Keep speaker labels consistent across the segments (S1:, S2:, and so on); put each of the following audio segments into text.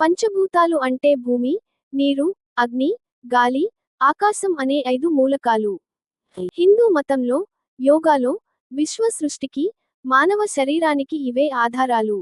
S1: పంచభూతాలు అంటే భూమి నీరు అగ్ని గాలి ఆకాశం అనే ఐదు మూలకాలు. హిందూ మతంలో యోగాలో విశ్వ సృష్టికి మానవ శరీరానికి ఇవే ఆధారాలు.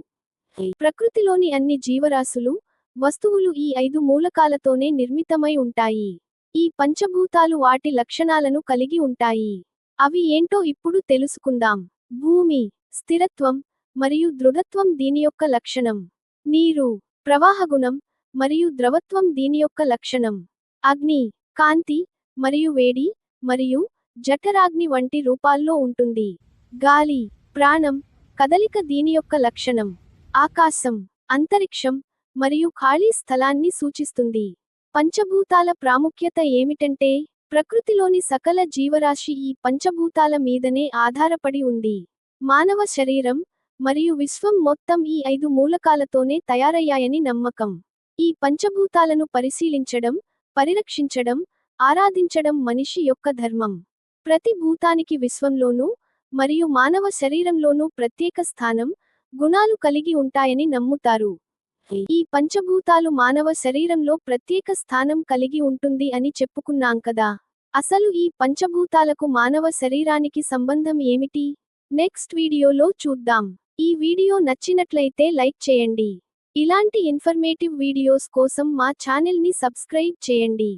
S1: ప్రకృతిలోని అన్ని జీవరాశులు వస్తువులు ఈ ఐదు మూలకాలతోనే నిర్మితమై ఉంటాయి. ఈ పంచభూతాలు వాటి లక్షణాలను కలిగి ఉంటాయి. అవి ఏంటో ఇప్పుడు తెలుసుకుందాం. భూమి స్థిరత్వం మరియు దృఢత్వం దీని యొక్క లక్షణం. నీరు ప్రవాహగుణం మరియు ద్రవత్వం దీని యొక్క లక్షణం. అగ్ని కాంతి మరియు వేడి మరియు జఠరాగ్ని వంటి రూపాల్లో ఉంటుంది. గాలి ప్రాణం కదలిక దీని యొక్క లక్షణం. ఆకాశం అంతరిక్షం మరియు ఖాళీ స్థలాన్ని సూచిస్తుంది. పంచభూతాల ప్రాముఖ్యత ఏమిటంటే ప్రకృతిలోని సకల జీవరాశి ఈ పంచభూతాల మీదనే ఆధారపడి ఉంది. మానవ శరీరం మరియు విశ్వం మొత్తం ఈ ఐదు మూలకాలతోనే తయారయ్యాయని నమ్మకం. ఈ పంచభూతాలను పరిశీలించడం పరిరక్షించడం ఆరాధించడం మనిషి యొక్క ధర్మం. ప్రతి భూతానికి విశ్వంలోనూ మరియు మానవ శరీరంలోనూ ప్రత్యేక స్థానం గుణాలు కలిగి ఉంటాయని నమ్ముతారు. ఈ పంచభూతాలు మానవ శరీరంలో ప్రత్యేక స్థానం కలిగి ఉంటుంది అని చెప్పుకున్నాం కదా. అసలు ఈ పంచభూతాలకు మానవ శరీరానికి సంబంధం ఏమిటి? నెక్స్ట్ వీడియోలో చూద్దాం. ఈ వీడియో నచ్చినట్లయితే లైక్ చేయండి. ఇలాంటి ఇన్ఫర్మేటివ్ వీడియోస్ కోసం మా ఛానల్ని సబ్స్క్రైబ్ చేయండి.